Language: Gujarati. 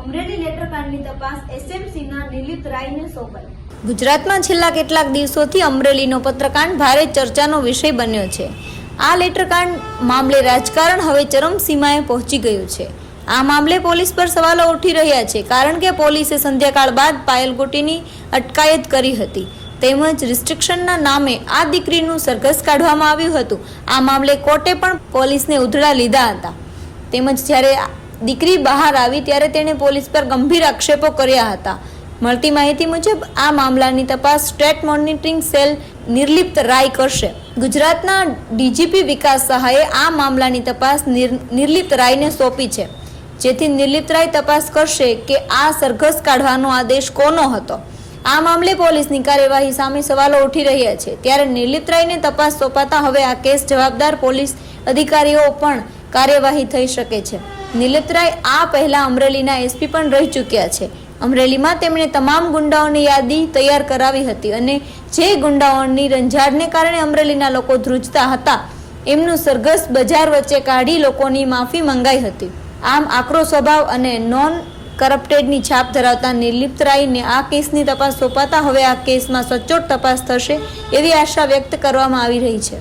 અમરેલી લેટરકાંડની તપાસ એસએમસીના નિલિત રાયને સોંપાઈ. ગુજરાતમાં છેલ્લા કેટલાક દિવસોથી અમરેલીનો પત્રકાંડ ભારે ચર્ચાનો વિષય બન્યો છે. આ લેટરકાંડ મામલે રાજકારણ હવે ચરમસીમાએ પહોંચી ગયું છે. આ મામલે પોલીસ પર સવાલો ઉઠી રહ્યા છે, કારણ કે પોલીસે સંધ્યાકાળ બાદ પાયલ ગોટીની અટકાયત કરી હતી. તેમજ રિસ્ટ્રિક્શનના નામે આ દીકરીનું સરઘસ કાઢવામાં આવ્યું હતું. આ મામલે કોર્ટે પણ પોલીસને ઉધડા લીધા હતા. તેમજ જ્યારે દીકરી બહાર આવી ત્યારે તેણે પોલીસ પર ગંભીર આક્ષેપો કર્યા હતા. મળતી માહિતી મુજબ, આ મામલાની તપાસ state monitoring cell Nirlipt Rai કરશે. ગુજરાતના ડીજીપી વિકાસ સહાયે આ મામલાની તપાસ નિર્લિપ્ત રાયને સોંપી છે. જેથી નિર્લિપ્ત રાય તપાસ કરશે કે આ સરઘસ કાઢવાનો આદેશ કોનો હતો. આ મામલે પોલીસની કાર્યવાહી સામે સવાલો ઉઠી રહ્યા છે. ત્યારે નિર્લિપ્ત રાયને તપાસ સોંપાતા હવે આ કેસ જવાબદાર પોલીસ અધિકારીઓ પણ કાર્યવાહી થઈ શકે છે. નિર્લિપ્ત રાય આ પહેલા અમરેલીના એસપી પણ રહી ચૂક્યા છે. અમરેલીમાં તેમણે તમામ ગુંડાઓની યાદી તૈયાર કરાવી હતી અને જે ગુંડાઓની રંજાડને કારણે અમરેલીના લોકો ધ્રુજતા હતા, એમનું સરઘસ બજાર વચ્ચે કાઢી લોકોની માફી મંગાઈ હતી. આમ આકરો સ્વભાવ અને નોન કરપ્ટેડની છાપ ધરાવતા નિર્લિપ્ત રાયને આ કેસની તપાસ સોંપાતા હવે આ કેસમાં સચોટ તપાસ થશે એવી આશા વ્યક્ત કરવામાં આવી રહી છે.